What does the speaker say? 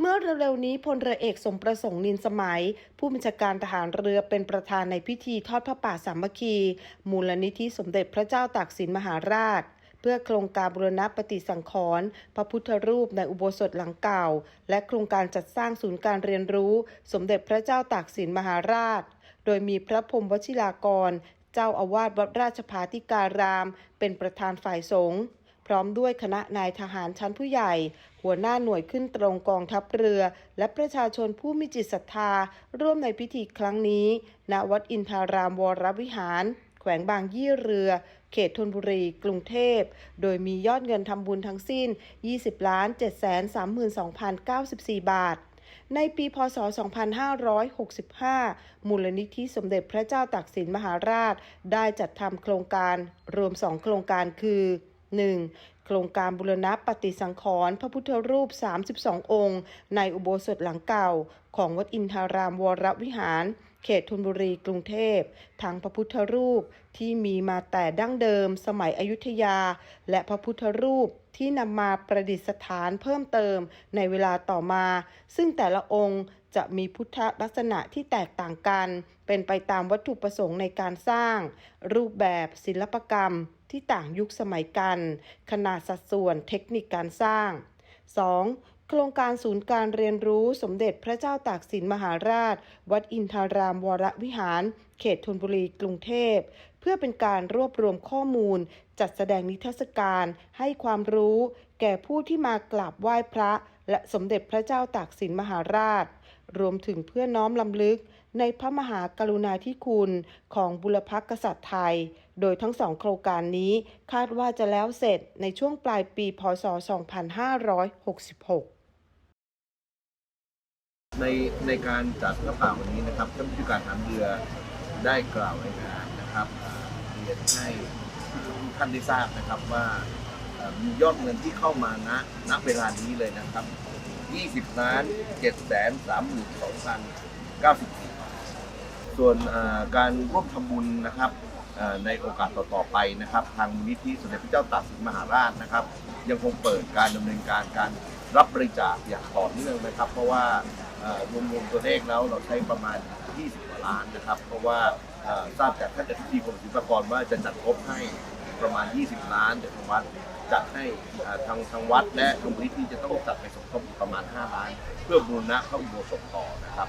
เมื่อเร็วๆนี้พลเรือเอกสมประสงค์นินสมัย ผู้บัญชาการทหารเรือเป็นประธานในพิธีทอดพระป่าสามัคคี มูลนิธิสมเด็จพระเจ้าตากสินมหาราช เพื่อโครงการบรณปฏิสังขรณ์พระพุทธรูปในอุโบสถหลังเก่า และโครงการจัดสร้างศูนย์การเรียนรู้ สมเด็จพระเจ้าตากสินมหาราช โดยมีพระพรมวชิรากร เจ้าอาวาสวัดราชภาธิการาม เป็นประธานฝ่ายสงฆ์ พร้อมด้วยคณะนายทหารชั้นผู้ใหญ่ หัวหน้าหน่วยขึ้นตรงกองทัพเรือ และประชาชนผู้มีจิตศรัทธา ร่วมในพิธีครั้งนี้ ณวัดอินทารามวรวิหาร แขวงบางยี่เรือ เขตธนบุรี กรุงเทพ โดยมียอดเงินทำบุญทั้งสิ้น 20ล้าน7 3 2 0 9 4 บาทในปีพศ 2565 มูลนิธิสมเด็จพระเจ้าตากสินมหาราช ได้จัดทำโครงการรวม2โครงการคือ 1. โครงการบุรณะปฏิสังขรณ์พระพุทธรูป 32 องค์ ในอุโบสถหลังเก่า ของวัดอินทารามวรวิหาร เขตธนบุรีกรุงเทพทั้งพระพุทธรูปที่มีมาแต่ดั้งเดิมสมัยอยุธยา และพระพุทธรูปที่นำมาประดิษฐานเพิ่มเติมในเวลาต่อมา ซึ่งแต่ละองค์จะมีพุทธลักษณะที่แตกต่างกัน เป็นไปตามวัตถุประสงค์ในการสร้าง รูปแบบศิลปกรรม ที่ต่างยุคสมัยกัน ขนาดสัดส่วนเทคนิคการสร้าง 2. โครงการศูนย์การเรียนรู้สมเด็จพระเจ้าตากสินมหาราช วัดอินทารามวรวิหาร เขตธนบุรีกรุงเทพ เพื่อเป็นการรวบรวมข้อมูล จัดแสดงนิทรรศการ ให้ความรู้ แก่ผู้ที่มากราบไหว้พระ และสมเด็จพระเจ้าตากสินมหาราช รวมถึงเพื่อน้อมลำลึก ในพระมหากรุณาธิคุณของบุรพกษัตริย์ไทย โดยทั้งสองโครงการนี้คาดว่าจะแล้วเสร็จในช่วงปลายปี พศ 2566ในในการจัดพระเป่าวันนี้นะครับท่านผู้การทารเรือได้กล่าวรายงานนะครับเรียนให้ทุกท่านได้ทราบนะครับว่ามียอดเงินที่เข้ามาณณเวลานี้เลยนะครับ 20ล้าน7แสน32,094บาทส่วนการร่วมทำบุญนะครับ ในโอกาสต่อๆไปนะครับ ทางมูลนิธิสมเด็จพระเจ้าตากสินมหาราชนะครับ ยังคงเปิดการดำเนินการการรับบริจาคอย่างต่อเนื่องนะครับ เพราะว่ารวมๆตัวเลขแล้วเราใช้ประมาณ 20กว่าล้านนะครับ เพราะว่าทราบจากท่านอธิบดีกรมศิลปากรว่าจะจัดงบให้ประมาณ 20 ล้านแต่ทางวัดจัดให้ทางทางวัดและทางมูลนิธิจะต้องจัดไปสมทบอีกประมาณ 5 ล้าน เพื่อบูรณะพระอุโบสถต่อนะครับ